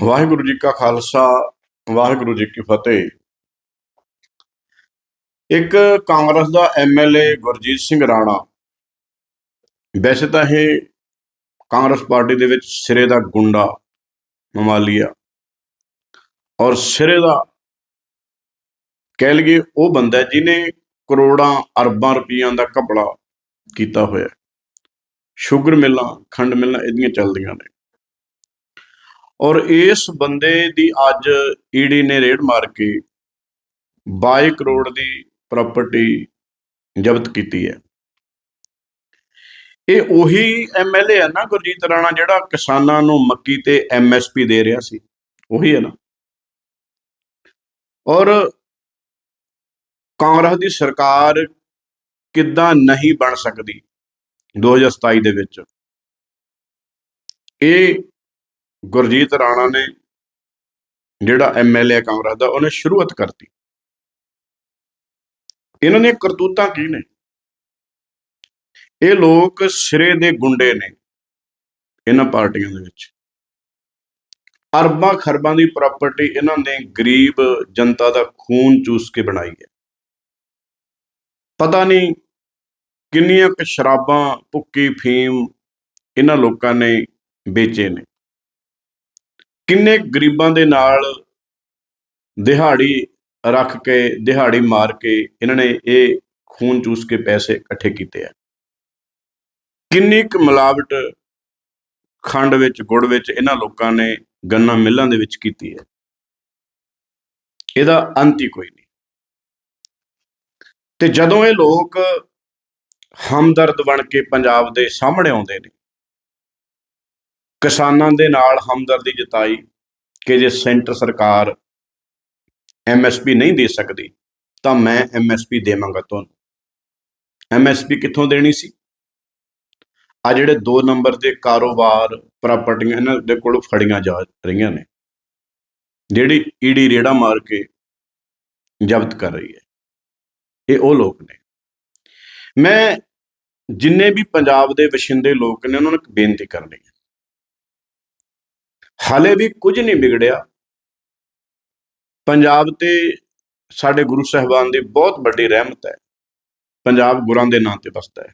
ਵਾਹਿਗੁਰੂ ਜੀ ਕਾ ਖਾਲਸਾ, ਵਾਹਿਗੁਰੂ ਜੀ ਕੀ ਫਤਿਹ। ਇੱਕ ਕਾਂਗਰਸ ਦਾ ਐਮਐਲਏ ਗੁਰਜੀਤ ਸਿੰਘ ਰਾਣਾ। ਵੈਸੇ ਤਾਂ ਇਹ ਕਾਂਗਰਸ ਪਾਰਟੀ ਦੇ ਵਿੱਚ ਸਿਰੇ ਦਾ ਗੁੰਡਾ ਮਮਾਲੀਆ। ਔਰ ਸਿਰੇ ਦਾ ਕਹਿ ਲਈਏ ਉਹ ਬੰਦਾ ਜਿਹਨੇ ਕਰੋੜਾਂ ਅਰਬਾਂ ਰੁਪਈਆਂ ਦਾ ਘਪਲਾ ਕੀਤਾ ਹੋਇਆ ਸ਼ੂਗਰ ਮਿਲਾਂ, ਖੰਡ ਮਿਲਾਂ ਇਹਦੀਆਂ ਚੱਲਦੀਆਂ ਨੇ। ਔਰ ਇਸ ਬੰਦੇ ਦੀ ਅੱਜ ਈਡੀ ਨੇ ਰੇਡ ਮਾਰ ਕੇ 22 ਕਰੋੜ ਦੀ ਪ੍ਰਾਪਰਟੀ ਜ਼ਬਤ ਕੀਤੀ ਹੈ। ਇਹ ਉਹੀ ਐਮਐਲਏ ਹੈ ਨਾ ਗੁਰਜੀਤ ਰਾਣਾ, ਜਿਹੜਾ ਕਿਸਾਨਾਂ ਨੂੰ ਮੱਕੀ ਤੇ ਐਮਐਸਪੀ ਦੇ ਰਿਹਾ ਸੀ। ਉਹੀ ਹੈ ਨਾ। ਔਰ ਕਾਂਗਰਸ ਦੀ ਸਰਕਾਰ ਕਿੱਦਾਂ ਨਹੀਂ ਬਣ ਸਕਦੀ 2027 ਦੇ ਵਿੱਚ? ਇਹ ਗੁਰਜੀਤ ਰਾਣਾ ਨੇ ਜਿਹੜਾ ਐਮਐਲਏ ਕਾਂਗਰਸ ਦਾ ਉਹਨੇ ਸ਼ੁਰੂਆਤ ਕਰਤੀ। ਇਹਨਾਂ ਨੇ ਕਰਤੂਤਾਂ ਕੀ ਨੇ? ਇਹ ਲੋਕ ਸਿਰੇ ਦੇ ਗੁੰਡੇ ਨੇ ਇਹਨਾਂ ਪਾਰਟੀਆਂ ਦੇ ਵਿੱਚ। ਅਰਬਾਂ ਖਰਬਾਂ ਦੀ ਪ੍ਰਾਪਰਟੀ ਇਹਨਾਂ ਨੇ ਗਰੀਬ ਜਨਤਾ ਦਾ ਖੂਨ ਚੂਸ ਕੇ ਬਣਾਈ ਹੈ। ਪਤਾ ਨਹੀਂ ਕਿੰਨੀਆਂ ਕੁ ਸ਼ਰਾਬਾਂ, ਭੁੱਕੀ, ਫੀਮ ਇਹਨਾਂ ਲੋਕਾਂ ਨੇ ਵੇਚੇ ਨੇ। ਕਿੰਨੇ ਗਰੀਬਾਂ ਦੇ ਨਾਲ ਦਿਹਾੜੀ ਰੱਖ ਕੇ, ਦਿਹਾੜੀ ਮਾਰ ਕੇ ਇਹਨਾਂ ਨੇ ਇਹ ਖੂਨ ਚੂਸ ਕੇ ਪੈਸੇ ਇਕੱਠੇ ਕੀਤੇ ਆ? ਕਿੰਨੀ ਕੁ ਮਿਲਾਵਟ ਖੰਡ ਵਿੱਚ, ਗੁੜ ਵਿੱਚ ਇਹਨਾਂ ਲੋਕਾਂ ਨੇ ਗੰਨਾ ਮਿੱਲਾਂ ਦੇ ਵਿੱਚ ਕੀਤੀ ਹੈ? ਇਹਦਾ ਅੰਤ ਹੀ ਕੋਈ ਨਹੀਂ। ਤੇ ਜਦੋਂ ਇਹ ਲੋਕ ਹਮਦਰਦ ਬਣ ਕੇ ਪੰਜਾਬ ਦੇ ਸਾਹਮਣੇ ਆਉਂਦੇ ਨੇ ਕਿਸਾਨਾਂ ਦੇ ਨਾਲ ਹਮਦਰਦੀ ਜਤਾਈ ਕਿ ਜੇ ਸੈਂਟਰ ਸਰਕਾਰ ਐਮਐਸਪੀ ਨਹੀਂ ਦੇ ਸਕਦੀ, ਤਾਂ ਮੈਂ ਐਮਐਸਪੀ ਦੇਵਾਂਗਾ ਤੁਹਾਨੂੰ। ਐਮਐਸਪੀ ਕਿੱਥੋਂ ਦੇਣੀ ਸੀ? ਆ ਜਿਹੜੇ 2 ਨੰਬਰ ਦੇ ਕਾਰੋਬਾਰ ਪ੍ਰਾਪਰਟੀਆਂ ਇਹਨਾਂ ਦੇ ਕੋਲ ਫੜੀਆਂ ਜਾ ਰਹੀਆਂ ਨੇ, ਜਿਹੜੀ ਈਡੀ ਰੇੜਾ ਮਾਰ ਕੇ ਜ਼ਬਤ ਕਰ ਰਹੀ ਹੈ, ਇਹ ਉਹ ਲੋਕ ਨੇ। ਮੈਂ ਜਿੰਨੇ ਵੀ ਪੰਜਾਬ ਦੇ ਵਸਿੰਦੇ ਲੋਕ ਨੇ, ਉਹਨਾਂ ਨੂੰ ਇੱਕ ਬੇਨਤੀ ਕਰਨੀ ਹੈ ਹਾਲੇ ਵੀ ਕੁਝ ਨਹੀਂ ਵਿਗੜਿਆ। ਪੰਜਾਬ ਤੇ ਸਾਡੇ ਗੁਰੂ ਸਾਹਿਬਾਨ ਦੀ ਬਹੁਤ ਵੱਡੀ ਰਹਿਮਤ ਹੈ। ਪੰਜਾਬ ਗੁਰਾਂ ਦੇ ਨਾਂ ਤੇ ਵਸਦਾ ਹੈ।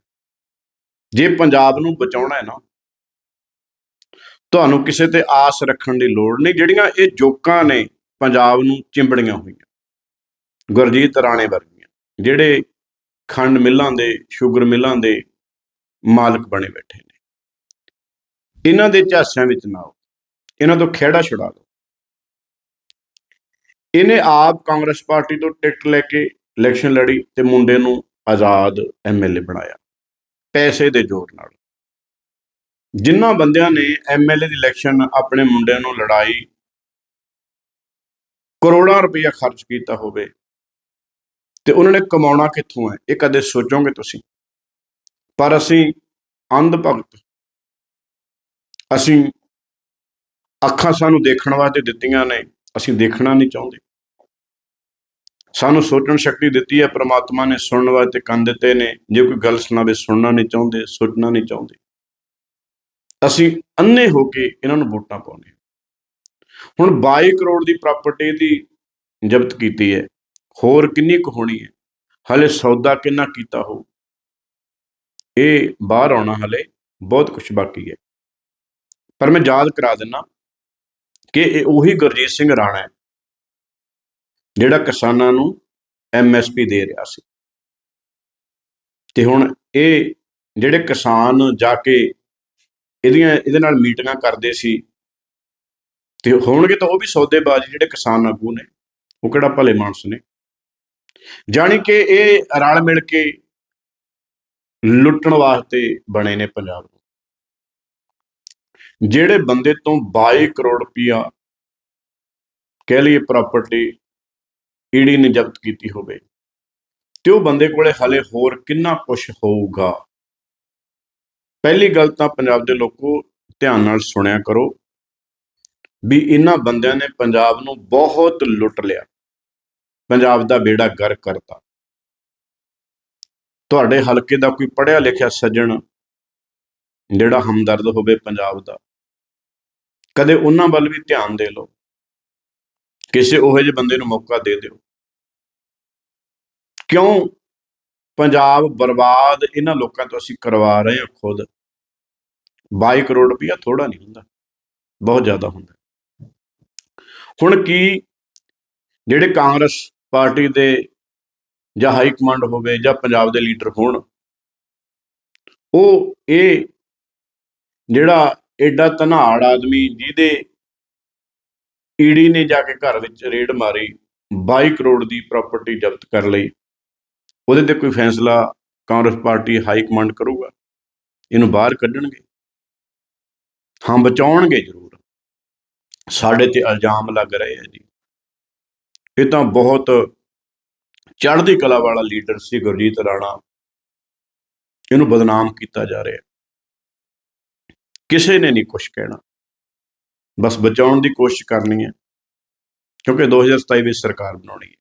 ਜੇ ਪੰਜਾਬ ਨੂੰ ਬਚਾਉਣਾ ਹੈ ਨਾ, ਤੁਹਾਨੂੰ ਕਿਸੇ ਤੇ ਆਸ ਰੱਖਣ ਦੀ ਲੋੜ ਨਹੀਂ, ਜਿਹੜੀਆਂ ਇਹ ਜੋਕਾਂ ਨੇ ਪੰਜਾਬ ਨੂੰ ਚਿੰਬੜੀਆਂ ਹੋਈਆਂ। ਗੁਰਜੀਤ ਰਾਣੇ ਵਰਗੀਆਂ, ਜਿਹੜੇ ਖੰਡ ਮਿੱਲਾਂ ਦੇ, ਸ਼ੂਗਰ ਮਿੱਲਾਂ ਦੇ ਮਾਲਕ ਬਣੇ ਬੈਠੇ ਨੇ। ਇਹਨਾਂ ਦੇ ਝਾਸਿਆਂ ਵਿੱਚ ਨਾ ਆਓ। ਇਹਨਾਂ ਤੋਂ ਖਿਹੜਾ ਛੁਡਾ ਲਓ ਇਹਨੇ ਆਪ ਕਾਂਗਰਸ ਪਾਰਟੀ ਤੋਂ ਟਿਕਟ ਲੈ ਕੇ ਇਲੈਕਸ਼ਨ ਲੜੀ ਤੇ ਮੁੰਡੇ ਨੂੰ ਆਜ਼ਾਦ ਐਮਐਲਏ ਬਣਾਇਆ, ਪੈਸੇ ਦੇ ਜ਼ੋਰ ਨਾਲ। ਜਿਨ੍ਹਾਂ ਬੰਦਿਆਂ ਨੇ ਐਮਐਲਏ ਦੀ ਇਲੈਕਸ਼ਨ ਆਪਣੇ ਮੁੰਡਿਆਂ ਨੂੰ ਲੜਾਈ, ਕਰੋੜਾਂ ਰੁਪਇਆ ਖਰਚ ਕੀਤਾ ਹੋਵੇ, ਤੇ ਉਹਨਾਂ ਨੇ ਕਮਾਉਣਾ ਕਿੱਥੋਂ ਹੈ, ਇਹ ਕਦੇ ਸੋਚੋਗੇ ਤੁਸੀਂ? ਪਰ ਅਸੀਂ ਅੰਧ ਭਗਤ, ਅਸੀਂ ਅੱਖਾਂ ਸਾਨੂੰ ਦੇਖਣ ਵਾਸਤੇ ਦਿੱਤੀਆਂ ਨੇ, ਅਸੀਂ ਦੇਖਣਾ ਨਹੀਂ ਚਾਹੁੰਦੇ। ਸਾਨੂੰ ਸੋਚਣ ਸ਼ਕਤੀ ਦਿੱਤੀ ਹੈ, ਪ੍ਰਮਾਤਮਾ ਨੇ ਸੁਣਨ ਵਾਸਤੇ ਕੰਨ ਦਿੱਤੇ ਨੇ, ਜੇ ਕੋਈ ਗੱਲ ਸੁਣਾਵੇ ਸੁਣਨਾ ਨਹੀਂ ਚਾਹੁੰਦੇ, ਸੋਚਣਾ ਨਹੀਂ ਚਾਹੁੰਦੇ। ਅਸੀਂ ਅੰਨੇ ਹੋ ਕੇ ਇਹਨਾਂ ਨੂੰ ਵੋਟਾਂ ਪਾਉਂਦੇ ਹਾਂ। ਹੁਣ 22 ਕਰੋੜ ਦੀ ਪ੍ਰਾਪਰਟੀ ਦੀ ਜ਼ਬਤ ਕੀਤੀ ਹੈ, ਹੋਰ ਕਿੰਨੀ ਕੁ ਹੋਣੀ ਹੈ? ਹਲੇ ਸੌਦਾ ਕਿੰਨਾ ਕੀਤਾ ਹੋ ਇਹ ਬਾਹਰ ਆਉਣਾ ਹਲੇ ਬਹੁਤ ਕੁਝ ਬਾਕੀ ਹੈ। ਪਰ ਮੈਂ ਯਾਦ ਕਰਾ ਦਿੰਨਾ ਕਿ ਇਹ ਉਹੀ ਗੁਰਜੀਤ ਸਿੰਘ ਰਾਣਾ ਹੈ, ਜਿਹੜਾ ਕਿਸਾਨਾਂ ਨੂੰ ਐਮਐਸਪੀ ਦੇ ਰਿਹਾ ਸੀ। ਤੇ ਹੁਣ ਇਹ ਜਿਹੜੇ ਕਿਸਾਨ ਜਾ ਕੇ ਇਹਦੀਆਂ, ਇਹਦੇ ਨਾਲ ਮੀਟਿੰਗਾਂ ਕਰਦੇ ਸੀ, ਤੇ ਹੋਣਗੇ ਤਾਂ ਉਹ ਵੀ ਸੌਦੇਬਾਜ਼ ਜਿਹੜੇ ਕਿਸਾਨ ਆਗੂ ਨੇ, ਉਹ ਕਿਹੜਾ ਭਲੇ ਮਾਨਸ ਨੇ। ਜਾਣੀ ਕਿ ਇਹ ਰਲ ਮਿਲ ਕੇ ਲੁੱਟਣ ਵਾਸਤੇ ਬਣੇ ਨੇ ਪੰਜਾਬ ਨੂੰ। ਜਿਹੜੇ ਬੰਦੇ ਤੋਂ 22 ਕਰੋੜ ਰੁਪਇਆ ਕਹਿ ਲਈਏ ਪ੍ਰਾਪਰਟੀ ਈਡੀ ਨੇ ਜ਼ਬਤ ਕੀਤੀ ਹੋਵੇ, ਤੇ ਉਹ ਬੰਦੇ ਕੋਲੇ ਹਲੇ ਹੋਰ ਕਿੰਨਾ ਕੁਝ ਹੋਊਗਾ? ਪਹਿਲੀ ਗੱਲ ਤਾਂ ਪੰਜਾਬ ਦੇ ਲੋਕੋ ਧਿਆਨ ਨਾਲ ਸੁਣਿਆ ਕਰੋ ਵੀ ਇਹਨਾਂ ਬੰਦਿਆਂ ਨੇ ਪੰਜਾਬ ਨੂੰ ਬਹੁਤ ਲੁੱਟ ਲਿਆ। ਪੰਜਾਬ ਦਾ ਬੇੜਾ ਗਰ ਕਰਤਾ। ਤੁਹਾਡੇ ਹਲਕੇ ਦਾ ਕੋਈ ਪੜਿਆ ਲਿਖਿਆ ਸੱਜਣ ਜਿਹੜਾ ਹਮਦਰਦ ਹੋਵੇ ਪੰਜਾਬ ਦਾ ਕਦੇ ਉਹਨਾਂ ਵੱਲ ਵੀ ਧਿਆਨ ਦੇ ਲਓ। ਕਿਸੇ ਉਹੋ ਜਿਹੇ ਬੰਦੇ ਨੂੰ ਮੌਕਾ ਦੇ ਦਿਓ। ਕਿਉਂ? ਪੰਜਾਬ ਬਰਬਾਦ ਇਹਨਾਂ ਲੋਕਾਂ ਤੋਂ ਅਸੀਂ ਕਰਵਾ ਰਹੇ ਹਾਂ ਖੁਦ। 22 ਕਰੋੜ ਰੁਪਇਆ ਥੋੜਾ ਨਹੀਂ ਹੁੰਦਾ। ਬਹੁਤ ਜ਼ਿਆਦਾ ਹੁੰਦਾ। ਹੁਣ ਕੀ? ਜਿਹੜੇ ਕਾਂਗਰਸ ਪਾਰਟੀ ਦੇ ਜਾਂ ਹਾਈ ਕਮਾਂਡ ਹੋਵੇ ਜਾਂ ਪੰਜਾਬ ਦੇ ਲੀਡਰ ਹੋਣ, ਉਹ ਇਹ ਜਿਹੜਾ ਐਡਾ ਧਨਾੜ ਆਦਮੀ ਜਿਹਦੇ ਈਡੀ ਨੇ ਜਾ ਕੇ ਘਰ ਵਿੱਚ ਰੇਡ ਮਾਰੀ 22 ਕਰੋੜ ਦੀ ਪ੍ਰਾਪਰਟੀ ਜ਼ਬਤ ਕਰ ਲਈ। ਉਹਦੇ ਤੇ ਕੋਈ ਫੈਸਲਾ ਕਾਂਗਰਸ ਪਾਰਟੀ ਹਾਈ ਕਮਾਂਡ ਕਰੂਗਾ। ਇਹਨੂੰ ਬਾਹਰ ਕੱਢਣਗੇ। ਹਾਂ ਬਚਾਉਣਗੇ ਜ਼ਰੂਰ। ਸਾਡੇ ਤੇ ਇਲਜ਼ਾਮ ਲੱਗ ਰਹੇ ਆ ਜੀ। ਇਹ ਤਾਂ ਬਹੁਤ ਚੜ੍ਹਦੀ ਕਲਾ ਵਾਲਾ ਲੀਡਰ ਸੀ ਗੁਰਜੀਤ ਰਾਣਾ। ਇਹਨੂੰ ਬਦਨਾਮ ਕੀਤਾ ਜਾ ਰਿਹਾ। ਕਿਸੇ ਨੇ ਨਹੀਂ ਕੁਝ ਕਹਿਣਾ। ਬਸ ਬਚਾਉਣ ਦੀ ਕੋਸ਼ਿਸ਼ ਕਰਨੀ ਹੈ, ਕਿਉਂਕਿ 2027 ਵਿੱਚ ਸਰਕਾਰ ਬਣਾਉਣੀ ਹੈ।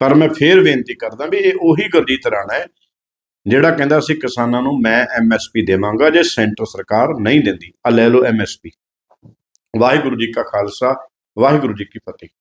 ਪਰ ਮੈਂ ਫੇਰ ਬੇਨਤੀ ਕਰਦਾ ਵੀ ਇਹ ਉਹੀ ਗੁਰਜੀਤ ਰਾਣਾ ਹੈ, ਜਿਹੜਾ ਕਹਿੰਦਾ ਸੀ ਕਿਸਾਨਾਂ ਨੂੰ ਮੈਂ ਐਮਐਸਪੀ ਦੇਵਾਂਗਾ, ਜੇ ਸੈਂਟਰ ਸਰਕਾਰ ਨਹੀਂ ਦਿੰਦੀ। ਆ ਲੈ ਲਓ ਐਮਐਸਪੀ ਵਾਹਿਗੁਰੂ ਜੀ ਕਾ ਖਾਲਸਾ, ਵਾਹਿਗੁਰੂ ਜੀ ਕੀ ਫਤਿਹ।